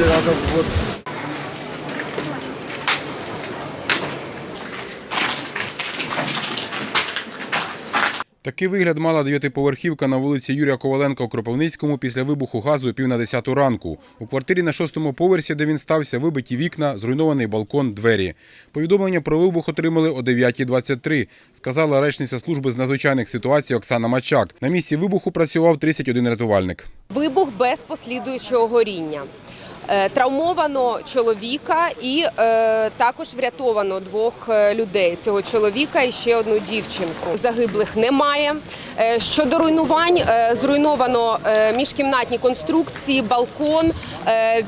три раза в год. Такий вигляд мала дев'ятиповерхівка на вулиці Юрія Коваленка у Кропивницькому після вибуху газу пів на десяту ранку. У квартирі на шостому поверсі, де він стався, вибиті вікна, зруйнований балкон, двері. Повідомлення про вибух отримали о 9.23, сказала речниця служби з надзвичайних ситуацій Оксана Мачак. На місці вибуху працював 31 рятувальник. Вибух без послідуючого горіння. Е, Травмовано чоловіка і е, також врятовано двох е, людей. Цього чоловіка і ще одну дівчинку. Загиблих немає. Щодо руйнувань, зруйновано міжкімнатні конструкції, балкон,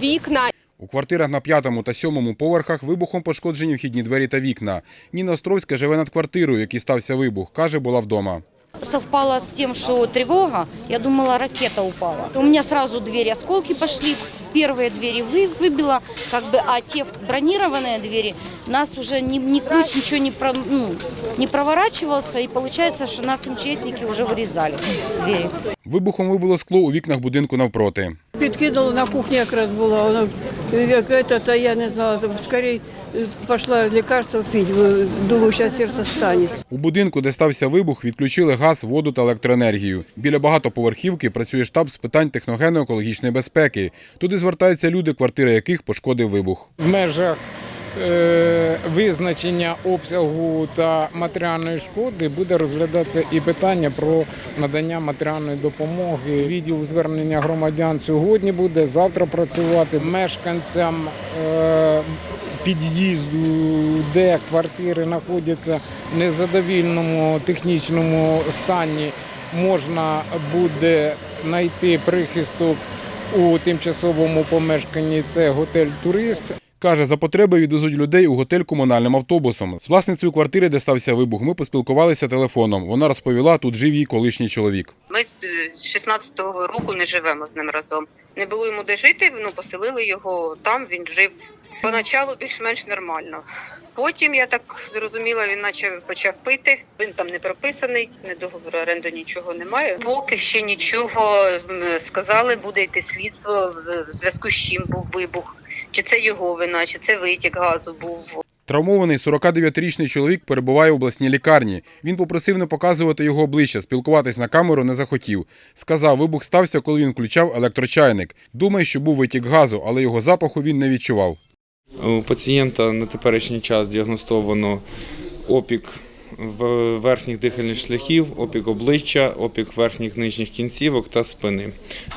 вікна У квартирах на п'ятому та сьомому поверхах вибухом пошкоджені вхідні двері та вікна. Ніна Островська живе над квартирою, якій стався вибух. Каже, була вдома совпало с тем, что тревога, я думала, ракета упала. У меня сразу двери осколки пошли, первые двери вы, выбило, как бы, а те бронированные двери, нас уже ни, ни ключ, ничего не, про, ну, не проворачивался, и получается, что нас МЧСники уже вырезали двери. Вибухом вибило скло у вікнах будинку навпроти. Підкинула на кухні якраз була, вона як это, то я не знала, там скорее е, пошла лекарство пить, Е, думаю, зараз серце стане. У будинку, де стався вибух, відключили газ, воду та електроенергію. Біля багатоповерхівки працює штаб з питань техногенно-екологічної безпеки. Туди звертаються люди, квартири яких пошкодив вибух. в межах е, визначення обсягу та матеріальної шкоди буде розглядатися і питання про надання матеріальної допомоги. Відділ звернення громадян сьогодні буде завтра працювати мешканцям. Під'їзду, де квартири знаходяться в незадовільному технічному стані, можна буде знайти прихисток у тимчасовому помешканні. Це готель Турист. Каже, за потреби відвезуть людей у готель комунальним автобусом. З власницею квартири, де стався вибух, ми поспілкувалися телефоном. Вона розповіла, тут жив її колишній чоловік. Ми з е, 16-го року не живемо з ним разом. Не було йому де жити, ну поселили його там. Він жив поначалу більш-менш нормально. Потім я так зрозуміла, він почав почав пити. Він там не прописаний, не договору оренди нічого немає. Поки ще нічого сказали, буде йти слідство в зв'язку з чим був вибух. Чи це його вина, чи це витік газу був. Травмований 49-річний чоловік перебуває в обласній лікарні. Він попросив не показувати його обличчя, спілкуватись на камеру не захотів. Сказав, вибух стався, коли він включав електрочайник. Думає, що був витік газу, але його запаху він не відчував. У пацієнта на теперішній час діагностовано опік верхніх дихальних шляхів, опік обличчя, опік верхніх нижніх кінцівок та спини.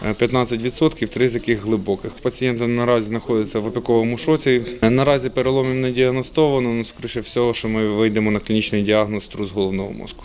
Е, 15%, три з яких глибоких. Пацієнти наразі знаходяться в опіковому шоці. Е, Наразі переломів не діагностовано, але скоріше всього, що ми вийдемо на клінічний діагноз трус головного мозку.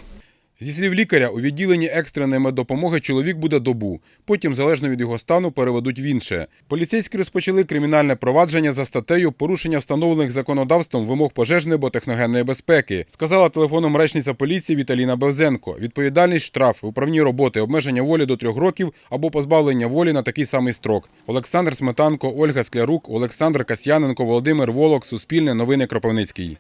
Зі слів лікаря, у відділенні екстреної меддопомоги чоловік буде добу. Потім, залежно від його стану, переведуть в інше. Поліцейські розпочали кримінальне провадження за статтею порушення встановлених законодавством вимог пожежної або техногенної безпеки, сказала телефоном речниця поліції Віталіна Белзенко. Відповідальність штраф, управні роботи, обмеження волі до трьох років або позбавлення волі на такий самий строк. Олександр Сметанко, Ольга Склярук, Олександр Касьяненко, Володимир Волок, Суспільне, Новини Кропивницький.